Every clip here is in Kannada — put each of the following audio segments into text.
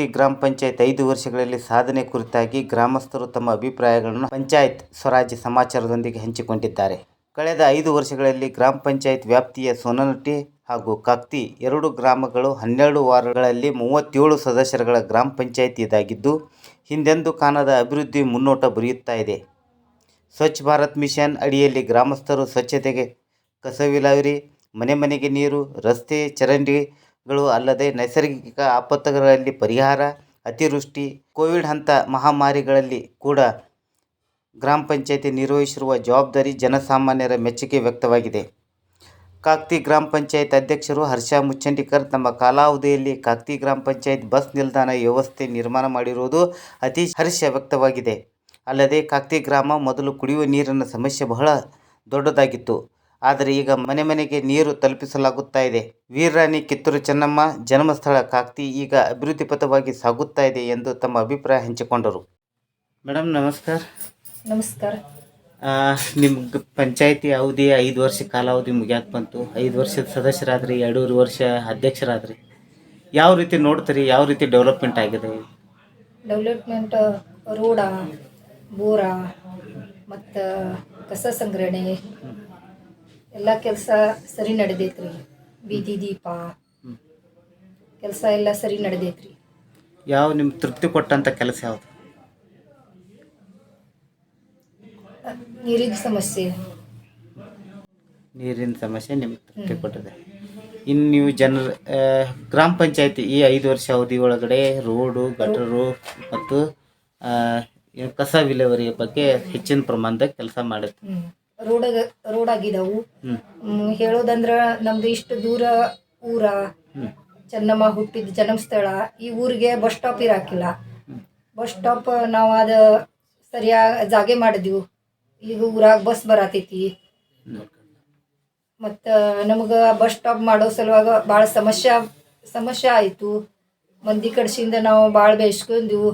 ಗ್ರಾಮ ಪಂಚಾಯತ್ ಐದು ವರ್ಷಗಳಲ್ಲಿ ಸಾಧನೆ ಕುರಿತಾಗಿ ಗ್ರಾಮಸ್ಥರು ತಮ್ಮ ಅಭಿಪ್ರಾಯಗಳನ್ನು ಪಂಚಾಯತ್ ಸ್ವರಾಜ್ ಸಮಾಚಾರದೊಂದಿಗೆ ಹಂಚಿಕೊಂಡಿದ್ದಾರೆ. ಕಳೆದ ಐದು ವರ್ಷಗಳಲ್ಲಿ ಗ್ರಾಮ ಪಂಚಾಯತ್ ವ್ಯಾಪ್ತಿಯ ಸೋನನಟ್ಟಿ ಹಾಗೂ ಕಾಕ್ತಿ ಎರಡು ಗ್ರಾಮಗಳು ಹನ್ನೆರಡು ವಾರಗಳಲ್ಲಿ ಮೂವತ್ತೇಳು ಸದಸ್ಯರುಗಳ ಗ್ರಾಮ ಪಂಚಾಯತ್ ಇದಾಗಿದ್ದು ಹಿಂದೆಂದೂ ಕಾಣದ ಅಭಿವೃದ್ಧಿ ಮುನ್ನೋಟ ಬರೆಯುತ್ತಾ ಇದೆ. ಸ್ವಚ್ಛ ಭಾರತ್ ಮಿಷನ್ ಅಡಿಯಲ್ಲಿ ಗ್ರಾಮಸ್ಥರು ಸ್ವಚ್ಛತೆಗೆ ಕಸವಿಲಾವರಿ, ಮನೆ ಮನೆಗೆ ನೀರು, ರಸ್ತೆ ಚರಂಡಿಗಳು ಅಲ್ಲದೆ ನೈಸರ್ಗಿಕ ಆಪತ್ತುಗಳಲ್ಲಿ ಪರಿಹಾರ, ಅತಿವೃಷ್ಟಿ, ಕೋವಿಡ್ ಹಂತ ಮಹಾಮಾರಿಗಳಲ್ಲಿ ಕೂಡ ಗ್ರಾಮ ಪಂಚಾಯಿತಿ ನಿರ್ವಹಿಸಿರುವ ಜವಾಬ್ದಾರಿ ಜನಸಾಮಾನ್ಯರ ಮೆಚ್ಚುಗೆ ವ್ಯಕ್ತವಾಗಿದೆ. ಕಾಕ್ತಿ ಗ್ರಾಮ ಪಂಚಾಯತ್ ಅಧ್ಯಕ್ಷರು ಹರ್ಷ ಮುಚ್ಚಂಡಿಕರ್ ತಮ್ಮ ಕಾಲಾವಧಿಯಲ್ಲಿ ಕಾಕ್ತಿ ಗ್ರಾಮ ಪಂಚಾಯತ್ ಬಸ್ ನಿಲ್ದಾಣ ವ್ಯವಸ್ಥೆ ನಿರ್ಮಾಣ ಮಾಡಿರುವುದು ಅತಿ ಹರ್ಷ ವ್ಯಕ್ತವಾಗಿದೆ. ಅಲ್ಲದೆ ಕಾಕ್ತಿ ಗ್ರಾಮ ಮೊದಲು ಕುಡಿಯುವ ನೀರಿನ ಸಮಸ್ಯೆ ಬಹಳ ದೊಡ್ಡದಾಗಿತ್ತು. ಆದರೆ ಈಗ ಮನೆ ಮನೆಗೆ ನೀರು ತಲುಪಿಸಲಾಗುತ್ತಾ ಇದೆ. ವೀರರಾಣಿ ಕಿತ್ತೂರು ಚೆನ್ನಮ್ಮ ಜನ್ಮಸ್ಥಳ ಕಾಕ್ತಿ ಈಗ ಅಭಿವೃದ್ಧಿ ಪಥವಾಗಿ ಸಾಗುತ್ತಾ ಇದೆ ಎಂದು ತಮ್ಮ ಅಭಿಪ್ರಾಯ ಹಂಚಿಕೊಂಡರು. ಮೇಡಮ್ ನಮಸ್ಕಾರ. ನಮಸ್ಕಾರ. ನಿಮ್ಮ ಪಂಚಾಯತಿ ಅವಧಿ ಐದು ವರ್ಷ ಕಾಲಾವಧಿ ಮುಗಿಯಾಕೆ ಬಂತು. ಐದು ವರ್ಷದ ಸದಸ್ಯರಾದ್ರಿ ಎರಡೂವರೆ ವರ್ಷ ಅಧ್ಯಕ್ಷರಾದ್ರಿ. ಯಾವ ರೀತಿ ನೋಡ್ತೀರಿ? ಯಾವ ರೀತಿ ಡೆವಲಪ್ಮೆಂಟ್ ಆಗಿದೆ? ಡೆವಲಪ್ಮೆಂಟ್ ರೋಡ ಬೋರ ಮತ್ತು ಕಸ ಸಂಗ್ರಹಣೆ ಎಲ್ಲ ಕೆಲಸ ಸರಿ ನಡೆದೈತ್ರಿ. ಬೀದಿ ದೀಪ. ಕೆಲಸ ಎಲ್ಲ ಸರಿ ನಡೆದೈತ್ರಿ. ಯಾವ ನಿಮ್ ತೃಪ್ತಿ ಕೊಟ್ಟಂತ ಕೆಲಸ ಯಾವ್ದು? ನೀರಿನ ಸಮಸ್ಯೆ. ನೀರಿನ ಸಮಸ್ಯೆ ನಿಮ್ಗೆ ತೃಪ್ತಿ ಕೊಟ್ಟಿದೆ. ಇನ್ನು ನೀವು ಜನರ ಆ, ಗ್ರಾಮ ಪಂಚಾಯತಿ ಈ ಐದು ವರ್ಷ ಅವಧಿ ಒಳಗಡೆ ರೋಡು ಗಟರು ಮತ್ತು ಆ, ಏನು ಕಸ ವಿಲೇವರಿಯ ಬಗ್ಗೆ ಹೆಚ್ಚಿನ ಪ್ರಮಾಣದಾಗ ಕೆಲಸ ಮಾಡುತ್ತೆ. ಹ್ಮ್. ರೋಡ್ ರೋಡ್ ಆಗಿದಾವು ಹೇಳೋದಂದ್ರ ನಮ್ದು ಇಷ್ಟು ದೂರ ಊರ ಚೆನ್ನಮ್ಮ ಹುಟ್ಟಿದ ಜನ್ಮಸ್ಥಳ ಈ ಊರಿಗೆ ಬಸ್ ಸ್ಟಾಪ್ ಇರಾಕಿಲ್ಲ. ಬಸ್ ಸ್ಟಾಪ್ ನಾವು ಅದ ಸರಿಯಾಗಿ ಜಾಗೆ ಮಾಡಿದ್ವು. ಈಗ ಊರಾಗ ಬಸ್ ಬರತೈತಿ. ಮತ್ತ ನಮಗ ಬಸ್ ಸ್ಟಾಪ್ ಮಾಡೋ ಸಲುವಾಗ ಬಹಳ ಸಮಸ್ಯೆ ಸಮಸ್ಯೆ ಆಯಿತು. ಮಂದಿ ಕಡ್ಸಿಂದ ನಾವು ಭಾಳ ಬೇಯಿಸ್ಕೊಂಡ್ವು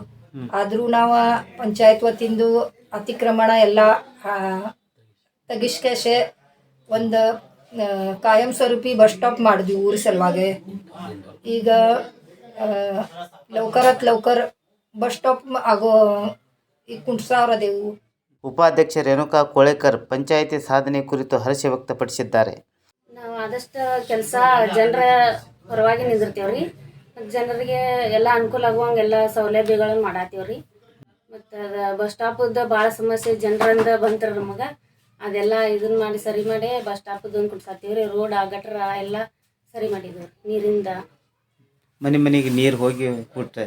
ಆದರೂ ನಾವು ಪಂಚಾಯತ್ ವತಿಂದು ಅತಿಕ್ರಮಣ ಎಲ್ಲ ತೆಗಿಸ್ಕೇಶೆ ಒಂದು ಕಾಯಂ ಸ್ವರೂಪಿ ಬಸ್ ಸ್ಟಾಪ್ ಮಾಡಿದ್ವಿ ಊರ ಸಲುವಾಗಿ. ಈಗ ಲೌಕರತ್ ಲೌಕರ್ ಬಸ್ ಸ್ಟಾಪ್ ಆಗೋ ಈಗ ಕುಂಟ್ಸಾವ್ರದೇವು ಉಪಾಧ್ಯಕ್ಷ ರೇಣುಕಾ ಕೋಳೇಕರ್ ಪಂಚಾಯಿತಿ ಸಾಧನೆ ಕುರಿತು ಹರ್ಷ ವ್ಯಕ್ತಪಡಿಸಿದ್ದಾರೆ. ನಾವು ಆದಷ್ಟು ಕೆಲಸ ಜನರ ಪರವಾಗಿ ನಿಂದಿರ್ತೀವ್ರಿ. ಮತ್ತು ಜನರಿಗೆ ಎಲ್ಲ ಅನುಕೂಲ ಆಗುವಂಗೆ ಎಲ್ಲ ಸೌಲಭ್ಯಗಳನ್ನು ಮಾಡಾತೀವ್ರಿ ಮತ್ತು ಅದು ಬಸ್ ಸ್ಟಾಪದ ಭಾಳ ಸಮಸ್ಯೆ ಜನರಿಂದ ಬಂತಾರೆ ನಮಗೆ. ಅದೆಲ್ಲ ಇದನ್ನ ಮಾಡಿ ಸರಿ ಮಾಡಿ ಬಸ್ ಸ್ಟಾಪದ್ದು ಒಂದು ಕೊಡ್ಸಾತೀವ್ರಿ ರೋಡ್ ಗಟ್ರ ಎಲ್ಲ ಸರಿ ಮಾಡಿದ್ವಿ ನೀರಿಂದ. ಮನೆ ಮನೆಗೆ ನೀರು ಹೋಗಿ ಕೊಟ್ರೆ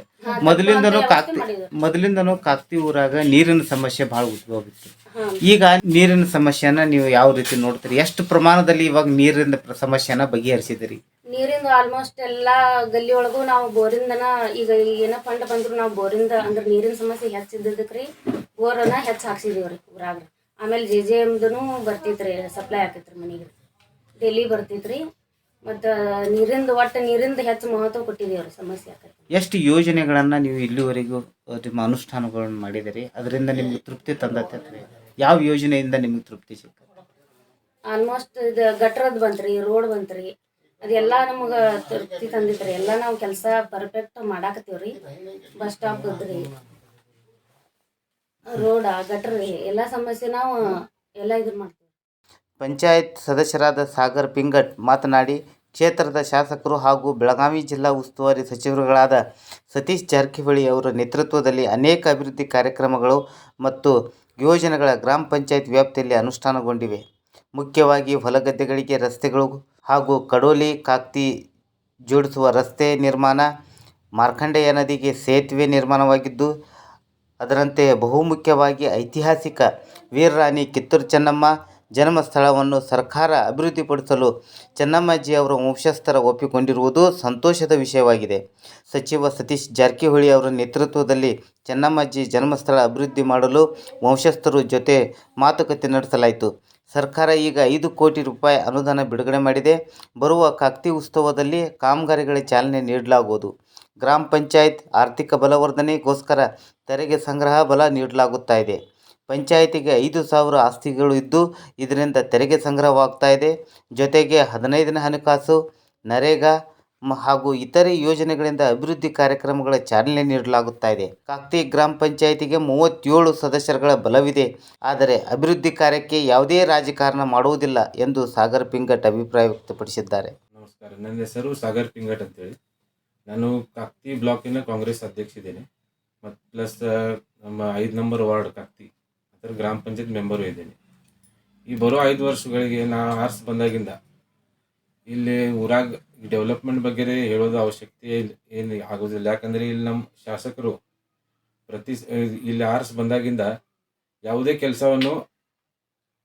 ಮೊದಲಿಂದನೂ ಕಾಕ್ತಿ. ಮೊದಲಿಂದನೂ ಕಾಕ್ತಿ ಊರಾಗ ನೀರಿನ ಸಮಸ್ಯೆ ಬಹಳ ಉದ್ಭವಿತ್ತು. ಈಗ ನೀರಿನ ಸಮಸ್ಯೆನ ನೀವು ಯಾವ ರೀತಿ ನೋಡ್ತೀರಿ? ಎಷ್ಟು ಪ್ರಮಾಣದಲ್ಲಿ ಇವಾಗ ನೀರಿನ ಸಮಸ್ಯೆನ ಬಗೆಹರಿಸಿದಿರಿ ನೀರಿಂದ ಆಲ್ಮೋಸ್ಟ್ ಎಲ್ಲಾ ಗಲ್ಲಿ ಒಳಗೂ ನಾವು ಬೋರಿಂದನ ಈಗ ಏನ ಫಂಡ್ ಬಂದ್ರು ನಾವು ಬೋರಿಂದ ಅಂದ್ರೆ ನೀರಿನ ಸಮಸ್ಯೆ ಹೆಚ್ಚಿದ್ದಕ್ರಿ ರೀ ಬೋರನ್ನ ಹೆಚ್ಚು ಹಾಕ್ಸಿದೀವ್ರಿ ರೀ ಊರಾಗ ಆಮೇಲೆ ಜೆ ಜೆ ಎಮ್ದೂ ಬರ್ತಿತ್ರಿ ಸಪ್ಲೈ ಆಕೈತ್ರಿ ಮನೆಗೆ. ಡೈಲಿ ಬರ್ತೈತ್ರಿ. ಮತ್ತು ನೀರಿಂದ ಒಟ್ಟು ನೀರಿಂದ ಹೆಚ್ಚು ಮಹತ್ವ ಕೊಟ್ಟಿದ್ದೀವಿ ಅವ್ರ ಸಮಸ್ಯೆ ಆಕೈತಿ. ಎಷ್ಟು ಯೋಜನೆಗಳನ್ನ ನೀವು ಇಲ್ಲಿವರೆಗೂ ನಿಮ್ಮ ಅನುಷ್ಠಾನಗಳನ್ನು ಮಾಡಿದಿರಿ? ಅದರಿಂದ ನಿಮ್ಗೆ ತೃಪ್ತಿ ತಂದತ್ತೆ ಯಾವ ಯೋಜನೆಯಿಂದ ನಿಮ್ಗೆ ತೃಪ್ತಿ ಸಿಕ್ಕ ಆಲ್ಮೋಸ್ಟ್ ಇದು ಗಟ್ರದ್ದು ಬಂತ್ರಿ ರೋಡ್ ಬಂತ್ರಿ. ಅದೆಲ್ಲ ನಮಗೆ ತೃಪ್ತಿ ತಂದಿತ್ರಿ. ಎಲ್ಲ ನಾವು ಕೆಲಸ ಪರ್ಫೆಕ್ಟ್ ಮಾಡಾಕತ್ತೀವ್ರಿ. ಬಸ್ ಸ್ಟಾಪ್ ರೀ ರೋಡ ಗಟ್ರ ಎಲ್ಲ ಸಮಸ್ಯೆ ನಾವು ಎಲ್ಲ ಇದ್ರ ಮಾಡ್ತೀವಿ. ಪಂಚಾಯತ್ ಸದಸ್ಯರಾದ ಸಾಗರ್ ಪಿಂಗಟ್ ಮಾತನಾಡಿ, ಕ್ಷೇತ್ರದ ಶಾಸಕರು ಹಾಗೂ ಬೆಳಗಾವಿ ಜಿಲ್ಲಾ ಉಸ್ತುವಾರಿ ಸಚಿವರುಗಳಾದ ಸತೀಶ್ ಜಾರಕಿಹೊಳಿ ಅವರ ನೇತೃತ್ವದಲ್ಲಿ ಅನೇಕ ಅಭಿವೃದ್ಧಿ ಕಾರ್ಯಕ್ರಮಗಳು ಮತ್ತು ಯೋಜನೆಗಳ ಗ್ರಾಮ ಪಂಚಾಯತ್ ವ್ಯಾಪ್ತಿಯಲ್ಲಿ ಅನುಷ್ಠಾನಗೊಂಡಿವೆ. ಮುಖ್ಯವಾಗಿ ಹೊಲಗದ್ದೆಗಳಿಗೆ ರಸ್ತೆಗಳು ಹಾಗೂ ಕಡೋಲಿ, ಕಾಕ್ತಿ ಜೋಡಿಸುವ ರಸ್ತೆ ನಿರ್ಮಾಣ, ಮಾರ್ಕಂಡೇಯ ನದಿಗೆ ಸೇತುವೆ ನಿರ್ಮಾಣವಾಗಿದ್ದು ಅದರಂತೆ ಬಹುಮುಖ್ಯವಾಗಿ ಐತಿಹಾಸಿಕ ವೀರರಾಣಿ ಕಿತ್ತೂರು ಚೆನ್ನಮ್ಮ ಜನ್ಮಸ್ಥಳವನ್ನು ಸರ್ಕಾರ ಅಭಿವೃದ್ಧಿಪಡಿಸಲು ಚೆನ್ನಮ್ಮಾಜಿ ಅವರ ವಂಶಸ್ಥರ ಒಪ್ಪಿಕೊಂಡಿರುವುದು ಸಂತೋಷದ ವಿಷಯವಾಗಿದೆ. ಸಚಿವ ಸತೀಶ್ ಜಾರಕಿಹೊಳಿ ಅವರ ನೇತೃತ್ವದಲ್ಲಿ ಚೆನ್ನಮ್ಮಾಜಿ ಜನ್ಮಸ್ಥಳ ಅಭಿವೃದ್ಧಿ ಮಾಡಲು ವಂಶಸ್ಥರು ಜೊತೆ ಮಾತುಕತೆ ನಡೆಸಲಾಯಿತು. ಸರ್ಕಾರ ಈಗ ಐದು ಕೋಟಿ ರೂಪಾಯಿ ಅನುದಾನ ಬಿಡುಗಡೆ ಮಾಡಿದೆ. ಬರುವ ಕಾಕ್ತಿ ಉತ್ಸವದಲ್ಲಿ ಕಾಮಗಾರಿಗಳಿಗೆ ಚಾಲನೆ ನೀಡಲಾಗುವುದು. ಗ್ರಾಮ ಪಂಚಾಯತ್ ಆರ್ಥಿಕ ಬಲವರ್ಧನೆಗೋಸ್ಕರ ತೆರಿಗೆ ಸಂಗ್ರಹ ಬಲ ನೀಡಲಾಗುತ್ತಾ ಇದೆ. ಪಂಚಾಯಿತಿಗೆ ಐದು ಸಾವಿರ ಆಸ್ತಿಗಳು ಇದ್ದು, ಇದರಿಂದ ತೆರಿಗೆ ಸಂಗ್ರಹವಾಗ್ತಾ ಇದೆ. ಜೊತೆಗೆ ಹದಿನೈದನೇ ಹಣಕಾಸು, ನರೇಗಾ ಹಾಗೂ ಇತರೆ ಯೋಜನೆಗಳಿಂದ ಅಭಿವೃದ್ಧಿ ಕಾರ್ಯಕ್ರಮಗಳ ಚಾಲನೆ ನೀಡಲಾಗುತ್ತಾ ಇದೆ. ಕಾಕ್ತಿ ಗ್ರಾಮ ಪಂಚಾಯಿತಿಗೆ ಮೂವತ್ತೇಳು ಸದಸ್ಯರುಗಳ ಬಲವಿದೆ. ಆದರೆ ಅಭಿವೃದ್ಧಿ ಕಾರ್ಯಕ್ಕೆ ಯಾವುದೇ ರಾಜಕಾರಣ ಮಾಡುವುದಿಲ್ಲ ಎಂದು ಸಾಗರ್ ಪಿಂಗಟ್ ಅಭಿಪ್ರಾಯ ವ್ಯಕ್ತಪಡಿಸಿದ್ದಾರೆ. ನಮಸ್ಕಾರ. ನನ್ನ ಹೆಸರು ಸಾಗರ್ ಪಿಂಗಟ್ ಅಂತೇಳಿ. ನಾನು ಕಕ್ತಿ ಬ್ಲಾಕಿನ ಕಾಂಗ್ರೆಸ್ ಅಧ್ಯಕ್ಷ ಇದ್ದೇನೆ. ಮತ್ತು ಪ್ಲಸ್ ನಮ್ಮ ಐದು ನಂಬರ್ ವಾರ್ಡ್ ಕಕ್ತಿ, ಅದರ ಗ್ರಾಮ ಪಂಚಾಯತ್ ಮೆಂಬರು ಇದ್ದೇನೆ. ಈ ಬರೋ ಐದು ವರ್ಷಗಳಿಗೆ ನಾ ಆರ್ಸ್ ಬಂದಾಗಿಂದ ಇಲ್ಲಿ ಊರಾಗ ಡೆವಲಪ್ಮೆಂಟ್ ಬಗ್ಗೆ ಹೇಳೋದು ಅವಶ್ಯಕತೆ ಏನು ಆಗೋದಿಲ್ಲ. ಯಾಕಂದರೆ ಇಲ್ಲಿ ನಮ್ಮ ಶಾಸಕರು ಪ್ರತಿ ಇಲ್ಲಿ ಆರ್ಸ್ ಬಂದಾಗಿಂದ ಯಾವುದೇ ಕೆಲಸವನ್ನು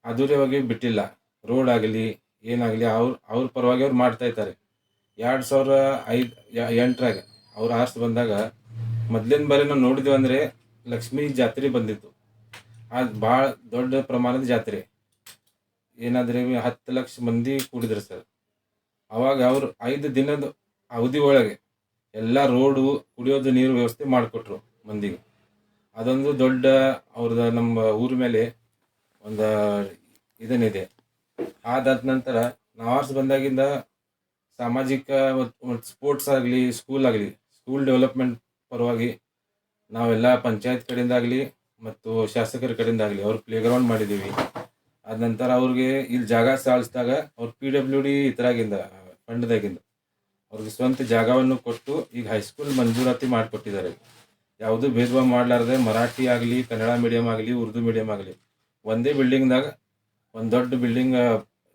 ಅಧೂರ್ಯವಾಗಿ ಬಿಟ್ಟಿಲ್ಲ. ರೋಡ್ ಆಗಲಿ ಏನಾಗಲಿ ಅವ್ರ ಅವ್ರ ಪರವಾಗಿ ಅವ್ರು ಮಾಡ್ತಾ ಇದ್ದಾರೆ. ಎರಡು ಸಾವಿರ ಐದು ಎಂಟರಾಗ ಅವ್ರ ಆಸ್ತಿ ಬಂದಾಗ ಮೊದ್ಲಿನ ಬಾರಿ ನಾವು ನೋಡಿದ್ವಿ ಅಂದರೆ ಲಕ್ಷ್ಮೀ ಜಾತ್ರೆ ಬಂದಿತ್ತು. ಅದು ಭಾಳ ದೊಡ್ಡ ಪ್ರಮಾಣದ ಜಾತ್ರೆ. ಏನಾದ್ರೆ ಹತ್ತು ಲಕ್ಷ ಮಂದಿ ಕೂಡಿದ್ರು ಸರ್. ಅವಾಗ ಅವ್ರು ಐದು ದಿನದ ಅವಧಿ ಒಳಗೆ ಎಲ್ಲ ರೋಡು ಕುಡಿಯೋದು ನೀರು ವ್ಯವಸ್ಥೆ ಮಾಡಿಕೊಟ್ರು ಮಂದಿಗೆ. ಅದೊಂದು ದೊಡ್ಡ ಅವ್ರದ ನಮ್ಮ ಊರ ಮೇಲೆ ಒಂದು ಇದನ್ನಿದೆ ಆದ ನಂತರ ನಾವು ಆರ್ಸ್ ಬಂದಾಗಿಂದ ಸಾಮಾಜಿಕ ಸ್ಪೋರ್ಟ್ಸ್ ಆಗಲಿ ಸ್ಕೂಲ್ ಆಗಲಿ ಸ್ಕೂಲ್ ಡೆವಲಪ್ಮೆಂಟ್ ಪರವಾಗಿ ನಾವೆಲ್ಲ ಪಂಚಾಯತ್ ಕಡೆಯಿಂದ ಆಗಲಿ ಮತ್ತು ಶಾಸಕರ ಕಡೆಯಿಂದ ಆಗಲಿ ಅವ್ರು ಪ್ಲೇ ಗ್ರೌಂಡ್ ಮಾಡಿದ್ದೀವಿ. ಅದ ನಂತರ ಅವ್ರಿಗೆ ಇಲ್ಲಿ ಜಾಗ ಸಾಳಿಸಿದಾಗ ಅವ್ರು ಪಿ ಡಬ್ಲ್ಯೂ ಡಿ ಇತರಾಗಿಂದ ಫಂಡ್ದಾಗಿಂದ ಅವ್ರಿಗೆ ಸ್ವಂತ ಜಾಗವನ್ನು ಕೊಟ್ಟು ಈಗ ಹೈಸ್ಕೂಲ್ ಮಂಜೂರಾತಿ ಮಾಡಿಕೊಟ್ಟಿದ್ದಾರೆ. ಯಾವುದೂ ಭೇದ ಭಾವ ಮಾಡಲಾರ್ದೆ ಮರಾಠಿ ಆಗಲಿ, ಕನ್ನಡ ಮೀಡಿಯಂ ಆಗಲಿ, ಉರ್ದು ಮೀಡಿಯಂ ಆಗಲಿ ಒಂದೇ ಬಿಲ್ಡಿಂಗ್ದಾಗ ಒಂದು ದೊಡ್ಡ ಬಿಲ್ಡಿಂಗ್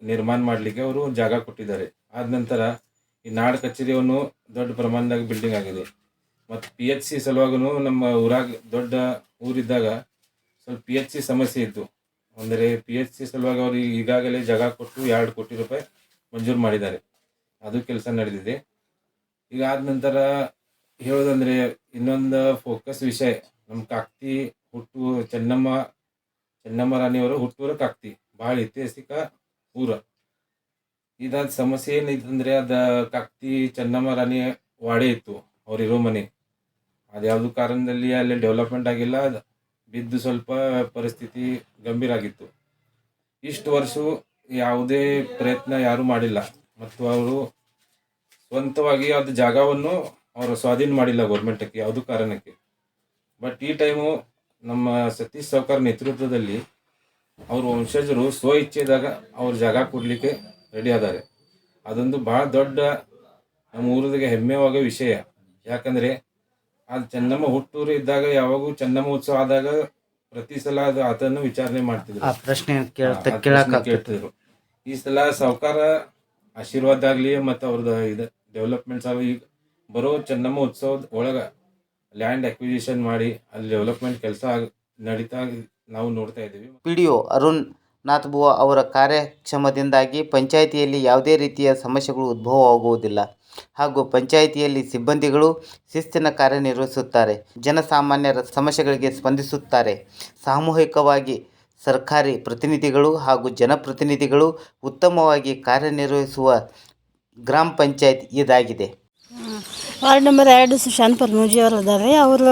ನಿರ್ಮಾಣ ಮಾಡಲಿಕ್ಕೆ ಅವರು ಜಾಗ ಕೊಟ್ಟಿದ್ದಾರೆ. ಆದ ನಂತರ ಈ ನಾಡ್ ಕಚೇರಿಯನ್ನು ದೊಡ್ಡ ಪ್ರಮಾಣದಾಗ ಬಿಲ್ಡಿಂಗ್ ಆಗಿದೆ. ಮತ್ತು ಪಿ ಎಚ್ ಸಿ ಸಲುವಾಗೂ ನಮ್ಮ ಊರಾಗ ದೊಡ್ಡ ಊರಿದ್ದಾಗ ಸ್ವಲ್ಪ ಪಿ ಎಚ್ ಸಿ ಸಮಸ್ಯೆ ಇತ್ತು. ಅಂದರೆ ಪಿ ಎಚ್ ಸಿ ಸಲುವಾಗಿ ಅವರು ಈಗಾಗಲೇ ಜಾಗ ಕೊಟ್ಟು ಎರಡು ಕೋಟಿ ರೂಪಾಯಿ ಮಂಜೂರು ಮಾಡಿದ್ದಾರೆ. ಅದು ಕೆಲಸ ನಡೆದಿದೆ. ಈಗ ಆದ ನಂತರ ಹೇಳೋದಂದರೆ ಇನ್ನೊಂದು ಫೋಕಸ್ ವಿಷಯ, ನಮ್ಮ ಕಾಕ್ತಿ, ಹುಟ್ಟು ಚೆನ್ನಮ್ಮ ಚೆನ್ನಮ್ಮ ರಾಣಿಯವರು ಹುಟ್ಟೂರು ಕಾಕ್ತಿ. ಭಾಳ ಐತಿಹಾಸಿಕ ಊರ. ಇದಾದ ಸಮಸ್ಯೆ ಏನಿತ್ತಂದ್ರೆ ಅದ ಕಕ್ತಿ ಚೆನ್ನಮ್ಮ ರಾಣಿ ವಾಡೆ ಇತ್ತು ಅವರಿರೋ ಮನೆ. ಅದ್ಯಾವುದು ಕಾರಣದಲ್ಲಿ ಅಲ್ಲಿ ಡೆವಲಪ್ಮೆಂಟ್ ಆಗಿಲ್ಲ, ಅದು ಬಿದ್ದು ಸ್ವಲ್ಪ ಪರಿಸ್ಥಿತಿ ಗಂಭೀರ ಆಗಿತ್ತು. ಇಷ್ಟು ವರ್ಷ ಯಾವುದೇ ಪ್ರಯತ್ನ ಯಾರೂ ಮಾಡಿಲ್ಲ. ಮತ್ತು ಅವರು ಸ್ವಂತವಾಗಿ ಅದು ಜಾಗವನ್ನು ಅವರು ಸ್ವಾಧೀನ ಮಾಡಿಲ್ಲ ಗೌರ್ಮೆಂಟಕ್ಕೆ ಯಾವುದು ಕಾರಣಕ್ಕೆ. ಬಟ್ ಈ ಟೈಮು ನಮ್ಮ ಸತೀಶ್ ಸಾವ್ಕಾರ್ ನೇತೃತ್ವದಲ್ಲಿ ಅವರು ವಂಶಜರು ಸ್ವ ಇಚ್ಛೆದಾಗ ಅವ್ರ ಜಾಗ ಕೊಡಲಿಕ್ಕೆ ರೆಡಿ ಅದಾರೆ. ಅದೊಂದು ಭಾಳ ದೊಡ್ಡ ನಮ್ಮ ಊರದಿಗೆ ಹೆಮ್ಮೆವಾಗೋ ವಿಷಯ. ಯಾಕಂದರೆ ಅದು ಚೆನ್ನಮ್ಮ ಹುಟ್ಟೂರು ಇದ್ದಾಗ ಯಾವಾಗೂ ಚೆನ್ನಮ್ಮ ಉತ್ಸವ ಆದಾಗ ಪ್ರತಿ ಸಲ ಅದು ಅದನ್ನು ವಿಚಾರಣೆ ಮಾಡ್ತಿದ್ರು. ಆ ಪ್ರಶ್ನೆ ಕೇಳ್ತಿದ್ರು. ಈ ಸಲ ಸಾವುಕಾರ ಆಶೀರ್ವಾದ ಆಗಲಿ ಮತ್ತು ಅವ್ರದ ಇದು ಡೆವಲಪ್ಮೆಂಟ್ಸ್ ಆಗಲಿ ಈಗ ಬರೋ ಚೆನ್ನಮ್ಮ ಉತ್ಸವದ ಒಳಗ ಲ್ಯಾಂಡ್ ಅಕ್ವಿಜಿಷನ್ ಮಾಡಿ ಅಲ್ಲಿ ಡೆವಲಪ್ಮೆಂಟ್ ಕೆಲಸ ನಡೀತಾ ನಾವು ನೋಡ್ತಾ ಇದ್ದೀವಿ. ಪಿ ಡಿ ಒ ಅರುಣ್ ನಾಥ್ಬುವ ಅವರ ಕಾರ್ಯಕ್ಷಮದಿಂದಾಗಿ ಪಂಚಾಯಿತಿಯಲ್ಲಿ ಯಾವುದೇ ರೀತಿಯ ಸಮಸ್ಯೆಗಳು ಉದ್ಭವವಾಗುವುದಿಲ್ಲ. ಹಾಗೂ ಪಂಚಾಯಿತಿಯಲ್ಲಿ ಸಿಬ್ಬಂದಿಗಳು ಶಿಸ್ತಿನ ಕಾರ್ಯನಿರ್ವಹಿಸುತ್ತಾರೆ. ಜನಸಾಮಾನ್ಯರ ಸಮಸ್ಯೆಗಳಿಗೆ ಸ್ಪಂದಿಸುತ್ತಾರೆ. ಸಾಮೂಹಿಕವಾಗಿ ಸರ್ಕಾರಿ ಪ್ರತಿನಿಧಿಗಳು ಹಾಗೂ ಜನಪ್ರತಿನಿಧಿಗಳು ಉತ್ತಮವಾಗಿ ಕಾರ್ಯನಿರ್ವಹಿಸುವ ಗ್ರಾಮ ಪಂಚಾಯತ್ ಇದಾಗಿದೆ. ವಾರ್ಡ್ ನಂಬರ್ ಎರಡು ಸುಶಾಂತ್ ಪರ್ಮೂಜಿ ಅವರು ಅದಾರೆ ಅವರು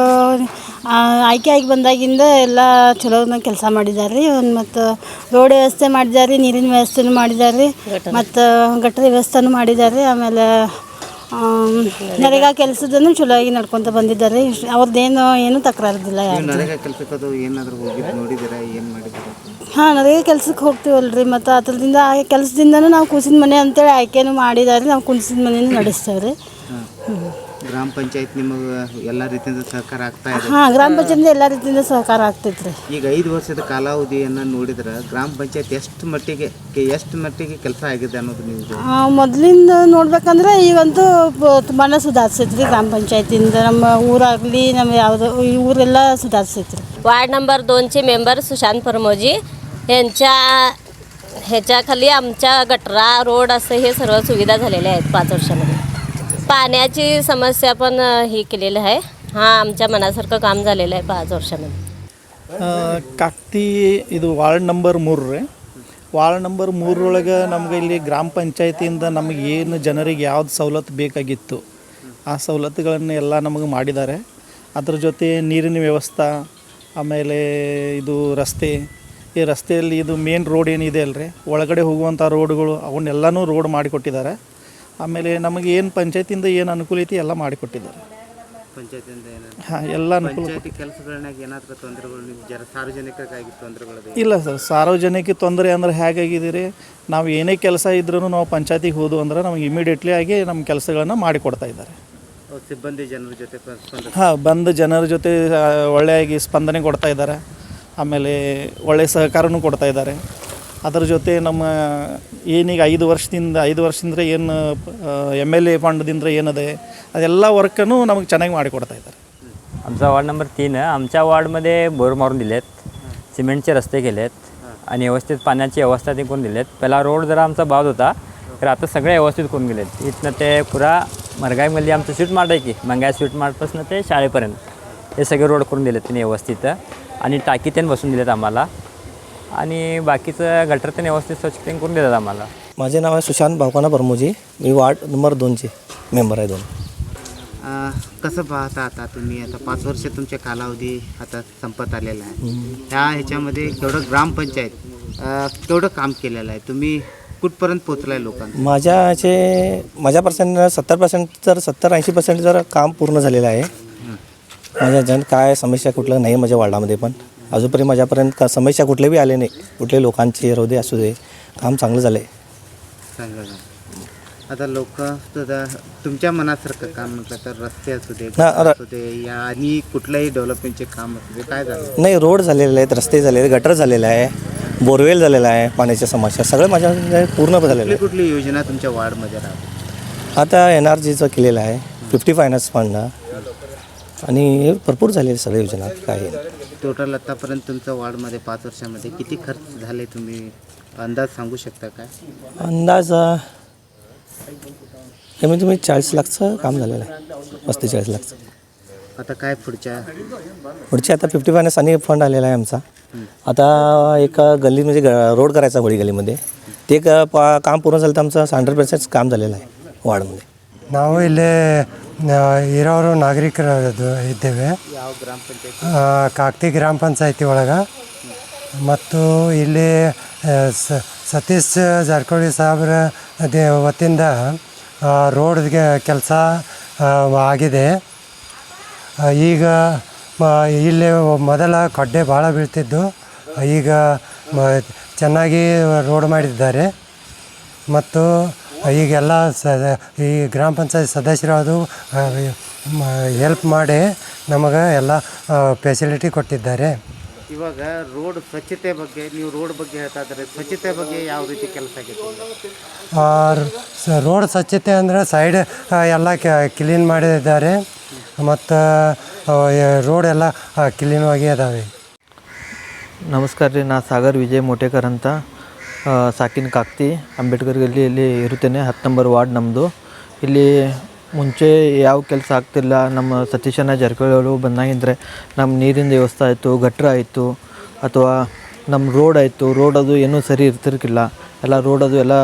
ಆಯ್ಕೆ ಆಗಿ ಬಂದಾಗಿಂದ ಎಲ್ಲ ಚಲೋನ ಕೆಲಸ ಮಾಡಿದ್ದಾರೆ ಮತ್ತು ರೋಡ್ ವ್ಯವಸ್ಥೆ ಮಾಡಿದ್ದಾರೆ ನೀರಿನ ವ್ಯವಸ್ಥೆನೂ ಮಾಡಿದ್ದಾರೆ ಮತ್ತು ಗಟ್ಟರ ವ್ಯವಸ್ಥೆನೂ ಮಾಡಿದ್ದಾರೆ ಆಮೇಲೆ ಆಮ್, ನರೇಗಾ ಕೆಲಸದನ್ನು ಚಲೋ ಆಗಿ ನಡ್ಕೊತ ಬಂದಿದ್ದಾರೆ. ಅವ್ರದ್ದೇನು ಏನೂ ಮಾಡಿದ್ದೀರಾ ಹಾಂ ನರೇಗಾ ಕೆಲ್ಸಕ್ಕೆ ಹೋಗ್ತೀವಲ್ರಿ. ಮತ್ತು ಅದರಿಂದ ಆ ಕೆಲಸದಿಂದನೂ ನಾವು ಕೂಸಿನ ಮನೆ ಅಂತೇಳಿ ಆಯ್ಕೆನೂ ಮಾಡಿದ್ದಾರೆ ನಾವು ಕುಂಸಿನ ಮನೆಯೂ ನಡೆಸ್ತೇವೆ ರೀ ಗ್ರಾಮ ಪಂಚಾಯತ್ ನಿಮಗೆ ಎಲ್ಲ ರೀತಿಯಿಂದ ಸಹಕಾರ ಆಗ್ತಾ ಇದೆ ಹಾಂ ಗ್ರಾಮ ಪಂಚಾಯತ್ ಎಲ್ಲ ರೀತಿಯಿಂದ ಸಹಕಾರ ಆಗ್ತೈತೆ ರೀ ಈಗ ಐದು ವರ್ಷದ ಕಾಲಾವಧಿಯನ್ನು ನೋಡಿದ್ರೆ ಗ್ರಾಮ ಪಂಚಾಯತ್ ಎಷ್ಟು ಮಟ್ಟಿಗೆ ಕೆ- ಎಷ್ಟು ಮಟ್ಟಿಗೆ ಕೆಲಸ ಆಗಿದೆ ಅನ್ನೋದು ನೀವು ಮೊದಲಿಂದ ನೋಡ್ಬೇಕಂದ್ರೆ ಈಗಂತೂ ತುಂಬಾ ಸುಧಾರಿಸೈತೆ ರೀ ಗ್ರಾಮ ಪಂಚಾಯತಿಂದ ನಮ್ಮ ಊರಾಗಲಿ ನಮ್ಮ ಯಾವುದೋ ಈ ಊರೆಲ್ಲ ಸುಧಾರಿಸೈತೆ ರೀ वार्ड नंबर दोनचे मेंबर सुशांत परमोजी यांच्या ह्याच्याखाली आमच्या गटरा रोड असं हे सर्व सुविधा झालेल्या आहेत पाच वर्षामध्ये पाण्याची समस्या पण अ, ही केलेली आहे हां आमच्या मनासारखं काम झालेलं आहे पाच वर्षामध्ये ಆ, ಕಾಕ್ತಿ ಇದು ವಾರ್ಡ್ ನಂಬರ್ ಮೂರು ರೀ ವಾರ್ಡ್ ನಂಬರ್ ಮೂರರೊಳಗೆ ನಮ್ಗೆ ಇಲ್ಲಿ ಗ್ರಾಮ ಪಂಚಾಯತಿಯಿಂದ ನಮಗೆ ಏನು ಜನರಿಗೆ ಯಾವ್ದು ಸವಲತ್ತು ಬೇಕಾಗಿತ್ತು ಆ ಸವಲತ್ತುಗಳನ್ನು ಎಲ್ಲ ನಮಗೆ ಮಾಡಿದ್ದಾರೆ ಅದ್ರ ಜೊತೆ ನೀರಿನ ವ್ಯವಸ್ಥೆ ಆಮೇಲೆ ಇದು ರಸ್ತೆ ಈ ರಸ್ತೆಯಲ್ಲಿ ಇದು ಮೇನ್ ರೋಡ್ ಏನಿದೆ ಅಲ್ರಿ ಒಳಗಡೆ ಹೋಗುವಂಥ ರೋಡ್ಗಳು ಅವನ್ನೆಲ್ಲನೂ ರೋಡ್ ಮಾಡಿಕೊಟ್ಟಿದ್ದಾರೆ ಆಮೇಲೆ ನಮಗೆ ಏನು ಪಂಚಾಯತಿಂದ ಏನು ಅನುಕೂಲ ಐತಿ ಎಲ್ಲ ಮಾಡಿಕೊಟ್ಟಿದ್ದಾರೆ. ಪಂಚಾಯತಿಯಿಂದ ಏನಾದ್ರು ಹಾಂ ಎಲ್ಲ ಅನುಕೂಲ ಪಂಚಾಯತಿ ಕೆಲಸಗಳನ್ನಾಗ ಏನಾದರೂ ತೊಂದರೆಗಳು ನಿಮ್ಗೆ ಜರ ಸಾರ್ವಜನಿಕರಿಗಾಗಿ ತೊಂದರೆಗಳು ಇಲ್ಲ ಸರ್ ಸಾರ್ವಜನಿಕ ತೊಂದರೆ ಅಂದ್ರೆ ಹೇಗಾಗಿದ್ದೀರಿ? ನಾವು ಏನೇ ಕೆಲಸ ಇದ್ರೂ ನಾವು ಪಂಚಾಯತಿಗೆ ಹೋದು ಅಂದ್ರೆ ನಮಗೆ ಇಮಿಡಿಯೇಟ್ಲಿ ಆಗಿ ನಮ್ಮ ಕೆಲಸಗಳನ್ನ ಮಾಡಿಕೊಡ್ತಾ ಇದ್ದಾರೆ. ಸಿಬ್ಬಂದಿ ಜನರ ಜೊತೆ ಸ್ಪಂದ ಹಾಂ ಬಂದ ಜನರ ಜೊತೆ ಆ, ಒಳ್ಳೆಯಾಗಿ ಸ್ಪಂದನೆ ಕೊಡ್ತಾ ಇದ್ದಾರೆ. ಆಮೇಲೆ ಒಳ್ಳೆಯ ಸಹಕಾರನೂ ಕೊಡ್ತಾ ಇದ್ದಾರೆ. ಅದ್ರ ಜೊತೆ ನಮ್ಮ ಏನೀಗ ಐದು ವರ್ಷದಿಂದ ಐದು ವರ್ಷದಿಂದ ಏನು ಎಮ್ ಎಲ್ ಎ ಫಂಡ್ದಿಂದ ಏನದೆ ಅದೆಲ್ಲ ವರ್ಕನ್ನು ನಮಗೆ ಚೆನ್ನಾಗಿ ಮಾಡಿಕೊಡ್ತಾ ಇದ್ದಾರೆ. आमचा ವಾರ್ಡ್ नंबर तीन आहे आमच्या ಬೋರ್ बोर मारून दिलेत सिमेंटचे रस्ते केलेत आणि व्यवस्थित पाण्याची व्यवस्था ते करून दिलेत पहिला रोड जरा आमचा बाद होता तर आता सगळे व्यवस्थित करून गेलेत इथनं ते पुरा मरगाईमध्ये आमचं स्वीट मार्ट आहे की मंगाई स्वीट मार्टपासून ते शाळेपर्यंत हे सगळे रोड करून दिलेत त्यांनी व्यवस्थित आणि टाकी त्यांनी बसून दिलेत आम्हाला आणि बाकीचं गटर त्यांनी व्यवस्थित स्वच्छ त्यांनी करून दिलेत आम्हाला. माझे नाव आहे सुशांत भावकाना परमोजी मी वार्ड नंबर दोनचे मेंबर आहे दोन. कसं पाहता आता तुम्ही? आता पाच वर्ष तुमच्या कालावधी आता संपत आलेला आहे. ह्या ह्याच्यामध्ये केवढं ग्रामपंचायत अं, केवढं काम केलेलं आहे? तुम्ही कुठपर्यंत पोचलाय लोकांना? माझ्या याचे माझ्या पर्सेंट सत्तर पर्सेंट तर सत्तर ऐंशी पर्सेंट जर काम पूर्ण झालेलं आहे. माझ्या जन काय समस्या कुठलं नाही माझ्या वार्डामध्ये पण. अजूनपर्यंत माझ्यापर्यंत का समस्या कुठले बी आले नाही. कुठले लोकांचे दे असू दे काम चांगलं झालं. आहे. आता लोक सुद्धा तुमच्या मनासारखं काम म्हटलं तर रस्ते असू दे ना, गटार र- असू दे या आणि कुठल्याही डेव्हलपमेंटचे काम असू दे काय झालं? नाही रोड झालेले आहेत रस्ते झालेले आहेत, गटर झालेलं आहे बोरवेल झालेला आहे पाण्याच्या समस्या सगळं माझ्या पूर्ण झालेलं कुठली आहे. कुठली योजना तुमच्या वार्डमध्ये राहते? आता एन आर जीचं केलेलं आहे फिफ्टी फायनान्स फंड. आणि हे भरपूर झालेले सगळे योजना काय आहे. टोटल आतापर्यंत तुमच्या वार्डमध्ये पाच वर्षामध्ये किती खर्च झाले तुम्ही? अंदाज सांगू शकता काय अंदाज अ, कमीत कमी चाळीस लाखचं काम झालेलं आहे. पस्तीस चाळीस लाखचं. आता काय पुढच्या? पुढचे आता फिफ्टी फायनान्स आणि फंड आलेला आहे आमचा. आता एक गल्ली म्हणजे ग रोड करायचा होळी गल्लीमध्ये. ते एक पा काम पूर्ण झालं तर आमचं हंड्रेड पर्सेंट काम झालेलं आहे वार्डमध्ये. ನಾವು ಇಲ್ಲಿ ಇರೋರು ನಾಗರಿಕರದ್ದು ಇದ್ದೇವೆ. ಕಾಕ್ತಿ ಗ್ರಾಮ ಪಂಚಾಯತಿ ಒಳಗೆ. ಮತ್ತು ಇಲ್ಲಿ ಸ- ಸತೀಶ್ ಜಾರಕಿಹೊಳಿ ಸಾಹೇಬ್ರ ಅದೇ ವತಿಯಿಂದ ರೋಡ್ಗೆ ಕೆಲಸ ಆಗಿದೆ. ಈಗ ಮ- ಇಲ್ಲಿ ಮೊದಲ ಕಡ್ಡೆ ಭಾಳ ಬೀಳ್ತಿದ್ದು. ಈಗ ಚೆನ್ನಾಗಿ ರೋಡ್ ಮಾಡಿದ್ದಾರೆ. ಮತ್ತು ಈಗೆಲ್ಲ ಸ ಈ ಗ್ರಾಮ ಪಂಚಾಯತ್ ಸದಸ್ಯರು ಅದು ಹೆಲ್ಪ್ ಮಾಡಿ ನಮಗೆ ಎಲ್ಲ ಫೆಸಿಲಿಟಿ ಕೊಟ್ಟಿದ್ದಾರೆ. ಇವಾಗ ರೋಡ್ ಸ್ವಚ್ಛತೆ ಬಗ್ಗೆ ನೀವು ರೋಡ್ ಬಗ್ಗೆ ಹೇಳ್ತಾ ಇದ್ದಾರೆ. ಸ್ವಚ್ಛತೆ ಬಗ್ಗೆ ಯಾವ ರೀತಿ ಕೆಲಸ ಆಗಿದೆ? ಆ, ರೋಡ್ ಸ್ವಚ್ಛತೆ ಅಂದರೆ ಸೈಡ್ ಎಲ್ಲ ಕ್ಲೀನ್ ಮಾಡಿದ್ದಾರೆ. ಮತ್ತು ರೋಡ್ ಎಲ್ಲ ಕ್ಲೀನಾಗಿ ಅದಾವೆ. ನಮಸ್ಕಾರ ರೀ ನಾ ಸಾಗರ್ ವಿಜಯ್ ಮೋಟೇಕರ್ ಅಂತ. ಸಾಕಿನ ಕಾಕ್ತಿ ಅಂಬೇಡ್ಕರ್ ಗಲ್ಲಿಯಲ್ಲಿ ಇರುತ್ತೇನೆ, ಹತ್ತು ನಂಬರ್ ವಾರ್ಡ್ ನಮ್ಮದು ಇಲ್ಲಿ ಮುಂಚೆ ಯಾವ ಕೆಲಸ ಆಗ್ತಿಲ್ಲ, ನಮ್ಮ ಸತೀಶಣ್ಣ ಜಾರಕಿಹೊಳಿ ಅವರು ಬಂದಾಗಿಂದ್ರೆ ನಮ್ಮ ನೀರಿನ ವ್ಯವಸ್ಥೆ ಆಯಿತು, ಗಟ್ರ ಆಯಿತು, ಅಥವಾ ನಮ್ಮ ರೋಡ್ ಆಯಿತು, ರೋಡ್ ಅದು ಏನೂ ಸರಿ ಇರ್ತಿರ್ಕಿಲ್ಲ. ಎಲ್ಲ ರೋಡ್ ಅದು ಎಲ್ಲ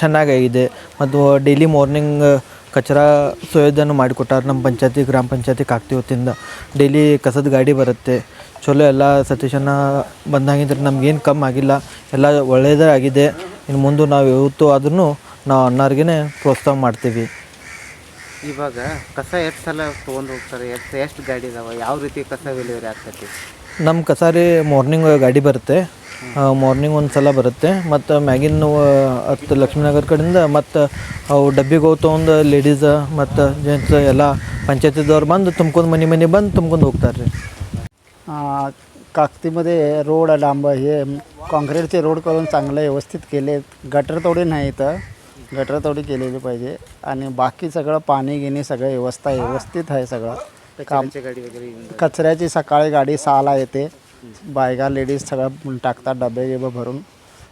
ಚೆನ್ನಾಗಾಗಿದೆ ಮತ್ತು ಡೈಲಿ ಮಾರ್ನಿಂಗ್ ಕಚರ ಸೋಯೋದನ್ನು ಮಾಡಿಕೊಟ್ಟಾರೆ ನಮ್ಮ ಪಂಚಾಯತಿ ಗ್ರಾಮ ಪಂಚಾಯತಿ ಕಾಕ್ತಿ ಹೊತ್ತಿಂದ ಡೈಲಿ ಕಸದ ಗಾಡಿ ಬರುತ್ತೆ. ಚಲೋ ಎಲ್ಲ ಸತೀಶನ ಬಂದಾಗಿದ್ರೆ ನಮ್ಗೇನು ಕಮ್ಮಿ ಆಗಿಲ್ಲ. ಎಲ್ಲ ಒಳ್ಳೆಯದೇ ಆಗಿದೆ ಇನ್ನು ಮುಂದೆ ನಾವು ಯಾವತ್ತೂ ಆದ್ರೂ ನಾವು ಅಣ್ಣಾರ್ಗೆ ಪ್ರೋತ್ಸಾಹ ಮಾಡ್ತೀವಿ. ಇವಾಗ ಕಸ ಎಷ್ಟು ಸಲ ತೊಗೊಂಡು ಹೋಗ್ತಾರೆ? ಎಷ್ಟು ಎಷ್ಟು ಗಾಡಿ ಇದಾವೆ? ಯಾವ ರೀತಿ ಕಸ ಡೆಲಿವರಿ ಆಗ್ತೈತಿ? ನಮ್ಮ ಕಸಾರಿ ಮಾರ್ನಿಂಗ್ ಗಾಡಿ ಬರುತ್ತೆ. ಮಾರ್ನಿಂಗ್ ಒಂದು ಸಲ ಬರುತ್ತೆ ಮತ್ತು ಮ್ಯಾಗಿನ ಹತ್ತು ಲಕ್ಷ್ಮೀನಗರ ಕಡೆಯಿಂದ ಮತ್ತು ಅವು ಡಬ್ಬಿಗೆ ಹೋಗಿ ತೊಗೊಂಡು ಲೇಡೀಸ್ ಮತ್ತು ಜೆಂಟ್ಸ್ ಎಲ್ಲ ಪಂಚಾಯತಿದವ್ರು ಬಂದು ತುಂಬ್ಕೊಂಡು ಮನೆ ಮನೆ ಬಂದು ತುಂಬ್ಕೊಂಡು ಹೋಗ್ತಾರೆ ರೀ काकतीमध्ये रोड डांब हे काँक्रीटचे रोड करून चांगले व्यवस्थित केले गटर तोडी नाही इथं गटर तोडी केलेली पाहिजे आणि बाकी सगळं पाणी गिणी सगळं व्यवस्था व्यवस्थित आहे सगळं काम कचऱ्याची गाडी वगैरे येऊन जाते. कचऱ्याची सकाळी गाडी सहाला येते बायका लेडीज सगळं टाकतात डबे गिबे भरून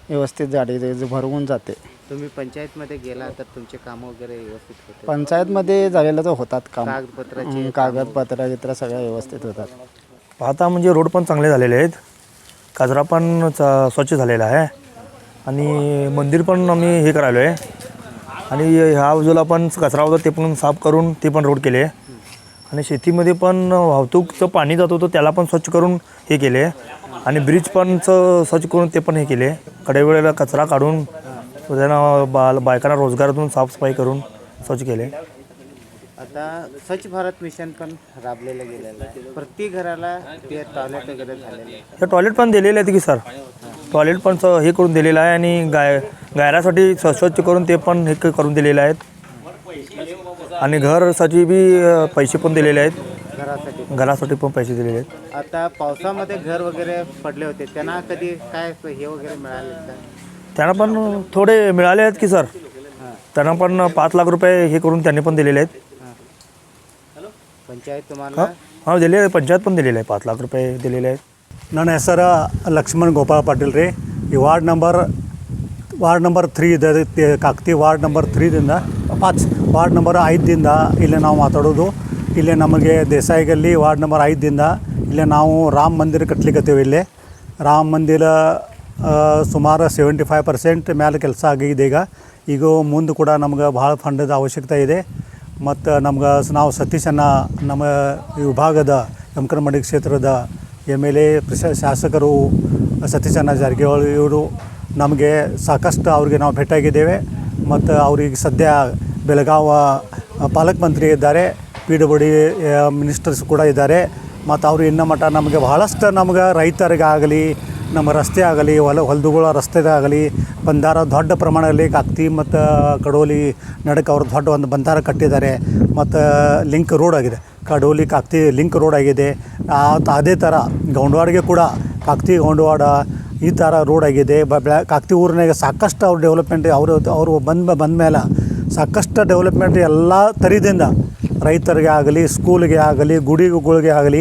व्यवस्थित गाडी ते भरवून जाते. तुम्ही पंचायतमध्ये गेला तर तुमचे कामं वगैरे व्यवस्थित होते पंचायतमध्ये झालेलं तर होतात काम. कागदपत्राचे हं, कागदपत्र गित्र सगळं व्यवस्थित होतात. आता म्हणजे रोड पण चांगले झालेले आहेत. कचरा पण च- स्वच्छ झालेला आहे. आणि मंदिर पण आम्ही हे करायलो आहे आणि ह्या बाजूला पण कचरा होता ते पण साफ करून ते पण रोड केले. आणि शेतीमध्ये पण वाहतूकचं पाणी जात होतं त्याला पण स्वच्छ करून हे केले. आणि ब्रिज पण च- स्वच्छ करून ते पण हे केले. कडे वेळेला कचरा काढून त्यानं बा बायकांना रोजगारातून साफसफाई करून स्वच्छ केले. आता स्वच्छ भारत मिशन पण राबलेलं गेलेलं आहे. प्रत्येक घराला ते टॉयलेट वगैरे झालेलं आहे. टॉयलेट पण दिलेले आहेत की सर टॉयलेट पण हे करून दिलेलं आहे आणि गाय गायरासाठी स्व- स्वच्छ करून ते पण हे करून दिलेले आहेत. आणि घरसाठी बी अ, पैसे पण दिलेले आहेत घरासाठी घरासाठी पण पैसे दिलेले आहेत आता पावसामध्ये घर वगैरे पडले होते त्यांना कधी काय हे वगैरे मिळाले का त्यांना पण थोडे मिळाले आहेत की सर त्यांना पण पाच लाख रुपये हे करून त्यांनी पण दिलेले आहेत पंचायत तुम्हाला हां दिले पंचायत पण दिलेले आहे पाच लाख रुपये दिलेले आहेत ನನ್ನ ಹೆಸರು ಲಕ್ಷ್ಮಣ್ ಗೋಪಾಲ್ ಪಾಟೀಲ್ ರೀ ಈ ward number ward number three ಇದೆ ವಾರ್ಡ್ ನಂಬರ್ ತ್ರೀದಿಂದ ಪಾಚ್, ವಾರ್ಡ್ ನಂಬರ್ ಐದರಿಂದ ಇಲ್ಲಿ ನಾವು ಮಾತಾಡೋದು. ಇಲ್ಲಿ ನಮಗೆ ದೇಸಾಯಿಗಲ್ಲಿ ವಾರ್ಡ್ ನಂಬರ್ ಐದರಿಂದ ಇಲ್ಲಿ ನಾವು ರಾಮ ಮಂದಿರ ಕಟ್ಲಿಕ್ಕತ್ತೀವಿ ಇಲ್ಲಿ. ರಾಮ ಮಂದಿರ ಸುಮಾರು ಸೆವೆಂಟಿ ಫೈವ್ ಪರ್ಸೆಂಟ್ ಮೇಲೆ ಕೆಲಸ ಆಗಿದೆ ಈಗ. ಈಗ ಮುಂದೆ ಕೂಡ ನಮ್ಗೆ ಭಾಳ ಫಂಡದ ಅವಶ್ಯಕತೆ ಇದೆ. ಮತ್ತು ನಮ್ಗೆ ನಾವು ಸತೀಶನ್ನ ನಮ್ಮ ವಿಭಾಗದ ಯಮಕನಮಂಡಿ ಕ್ಷೇತ್ರದ ಎಂ ಎಲ್ ಎ ಶಾಸಕರು ಸತೀಶಣ್ಣ ಜಾರಕಿಹೊಳಿ ಇವರು. ನಮಗೆ ಸಾಕಷ್ಟು ಅವ್ರಿಗೆ ನಾವು ಭೇಟಿಯಾಗಿದ್ದೇವೆ ಮತ್ತು ಅವ್ರಿಗೆ ಸದ್ಯ ಬೆಳಗಾವ ಪಾಲಕ್ ಮಂತ್ರಿ ಇದ್ದಾರೆ, ಪಿ ಡಬ್ಲ್ಯೂ ಡಿ ಮಿನಿಸ್ಟರ್ಸ್ ಕೂಡ ಇದ್ದಾರೆ. ಮತ್ತು ಅವರು ಇನ್ನೂ ಮಟ್ಟ ನಮಗೆ ಬಹಳಷ್ಟು ನಮ್ಗೆ ರೈತರಿಗಾಗಲಿ, ನಮ್ಮ ರಸ್ತೆ ಆಗಲಿ, ಹೊಲ, ಹೊಲದುಗಳ ರಸ್ತೆದಾಗಲಿ, ಬಂದಾರ ದೊಡ್ಡ ಪ್ರಮಾಣದಲ್ಲಿ ಕಾಕ್ತಿ ಮತ್ತು ಕಡೋಲಿ ನಡಕ್ಕೆ ಅವರು ದೊಡ್ಡ ಒಂದು ಬಂದಾರ ಕಟ್ಟಿದ್ದಾರೆ. ಮತ್ತು ಲಿಂಕ್ ರೋಡ್ ಆಗಿದೆ. ಕಡೋಲಿ ಕಾಕ್ತಿ ಲಿಂಕ್ ರೋಡ್ ಆಗಿದೆ. ಅದೇ ಥರ ಗೌಂಡವಾಡಿಗೆ ಕೂಡ ಕಾಕ್ತಿ ಗೌಂಡವಾಡ ಈ ಥರ ರೋಡ್ ಆಗಿದೆ. ಕಾಕ್ತಿ ಊರಿನಾಗೆ ಸಾಕಷ್ಟು ಅವ್ರ ಡೆವಲಪ್ಮೆಂಟ್ ಅವರು ಅವರು ಬಂದ ಬಂದ ಮೇಲೆ ಸಾಕಷ್ಟು ಡೆವಲಪ್ಮೆಂಟ್ ಎಲ್ಲ ಥರದಿಂದ ರೈತರಿಗೆ ಆಗಲಿ ಸ್ಕೂಲಿಗೆ ಆಗಲಿ, ಗುಡಿಗಳಿಗೆ ಆಗಲಿ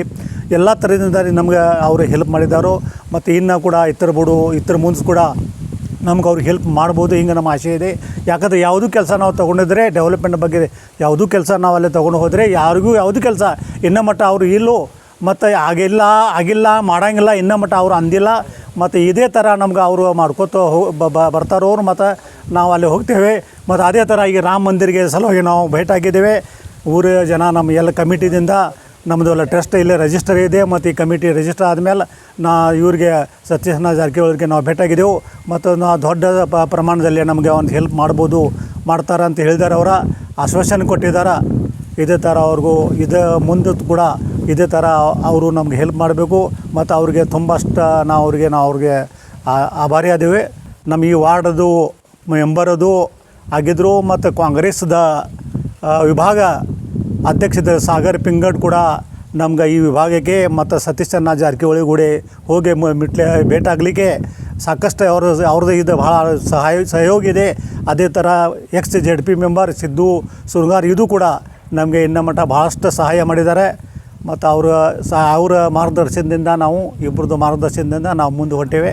ಎಲ್ಲ ಥರದಿಂದ ನಮ್ಗೆ ಅವರು ಹೆಲ್ಪ್ ಮಾಡಿದ್ದಾರೋ ಮತ್ತು ಇನ್ನು ಕೂಡ ಇತರ ಬಿಡು ಇತರ ಮುಂದೆ ಕೂಡ ನಮ್ಗೆ ಅವ್ರಿಗೆ ಹೆಲ್ಪ್ ಮಾಡ್ಬೋದು ಹಿಂಗೆ ನಮ್ಮ ಆಸೆ ಇದೆ. ಯಾಕಂದರೆ ಯಾವುದೂ ಕೆಲಸ ನಾವು ತೊಗೊಂಡಿದ್ರೆ ಡೆವಲಪ್ಮೆಂಟ್ ಬಗ್ಗೆ ಯಾವುದೂ ಕೆಲಸ ನಾವು ಅಲ್ಲೇ ತೊಗೊಂಡು ಹೋದರೆ ಯಾರಿಗೂ ಯಾವುದೂ ಕೆಲಸ. ಇನ್ನೂ ಮಟ್ಟ ಅವರು ಇಲ್ಲೋ ಮತ್ತು ಆಗಿಲ್ಲ ಆಗಿಲ್ಲ, ಮಾಡಂಗಿಲ್ಲ, ಇನ್ನೂ ಮಟ್ಟ ಅವರು ಅಂದಿಲ್ಲ. ಮತ್ತು ಇದೇ ಥರ ನಮ್ಗೆ ಅವರು ಮಾಡ್ಕೋತ ಹೋ ಬರ್ತಾರೋರು ಮತ್ತು ನಾವು ಅಲ್ಲಿ ಹೋಗ್ತೇವೆ. ಮತ್ತು ಅದೇ ಥರ ಈಗ ರಾಮ ಮಂದಿರಿಗೆ ಸಲುವಾಗಿ ನಾವು ಭೇಟಾಗಿದ್ದೇವೆ ಊರ ಜನ ನಮ್ಮ ಎಲ್ಲ ಕಮಿಟಿದಿಂದ ನಮ್ಮದು ಎಲ್ಲ ಟ್ರಸ್ಟ್ ಇಲ್ಲೇ ರಿಜಿಸ್ಟರ್ ಇದೆ. ಮತ್ತು ಈ ಕಮಿಟಿ ರಿಜಿಸ್ಟರ್ ಆದಮೇಲೆ ನಾ ಇವ್ರಿಗೆ ಸತ್ಯನಾರಾಯಣ ಜಾರಕಿಹೊಳಿಗೆ ನಾವು ಭೇಟಾಗಿದ್ದೆವು ಮತ್ತು ನಾ ದೊಡ್ಡ ಪ್ರಮಾಣದಲ್ಲಿ ನಮಗೆ ಒಂದು ಹೆಲ್ಪ್ ಮಾಡ್ಬೋದು ಮಾಡ್ತಾರೆ ಅಂತ ಹೇಳಿದಾರೆ ಅವರ. ಆಶ್ವಾಸನೆ ಕೊಟ್ಟಿದ್ದಾರೆ ಇದೇ ಥರ ಅವ್ರಿಗೂ ಇದು ಮುಂದೆ ಕೂಡ ಇದೇ ಥರ ಅವರು ನಮ್ಗೆ ಹೆಲ್ಪ್ ಮಾಡಬೇಕು ಮತ್ತು ಅವ್ರಿಗೆ ತುಂಬಷ್ಟು ನಾವು ಅವ್ರಿಗೆ ನಾವು ಅವ್ರಿಗೆ ಆಭಾರಿ ಆದೇವೆ. ನಮ್ಮ ಈ ವಾರ್ಡದು ಮೆಂಬರದು ಆಗಿದ್ದರು ಮತ್ತು ಕಾಂಗ್ರೆಸ್ದ ವಿಭಾಗ ಅಧ್ಯಕ್ಷದ ಸಾಗರ್ ಪಿಂಗಡ್ ಕೂಡ ನಮ್ಗೆ ಈ ವಿಭಾಗಕ್ಕೆ ಮತ್ತು ಸತೀಶ್ ಚನ್ನ ಜಾರಕಿಹೊಳಿ ಗುಡಿ ಹೋಗಿ ಮಿಟ್ಲೆ ಭೇಟಾಗಲಿಕ್ಕೆ ಸಾಕಷ್ಟು ಅವ್ರ ಅವ್ರದ್ದು ಇದು ಭಾಳ ಸಹಾಯ, ಸಹಯೋಗ ಇದೆ. ಅದೇ ಥರ ex Z P member Siddu Surgar ಇದು ಕೂಡ ನಮಗೆ ಇನ್ನ ಮಟ್ಟ ಭಾಳಷ್ಟು ಸಹಾಯ ಮಾಡಿದ್ದಾರೆ. ಮತ್ತು ಅವರ ಸಹ ಅವರ ಮಾರ್ಗದರ್ಶನದಿಂದ ನಾವು ಇಬ್ಬರದ್ದು ಮಾರ್ಗದರ್ಶನದಿಂದ ನಾವು ಮುಂದೆ ಹೊಂಟೇವೆ.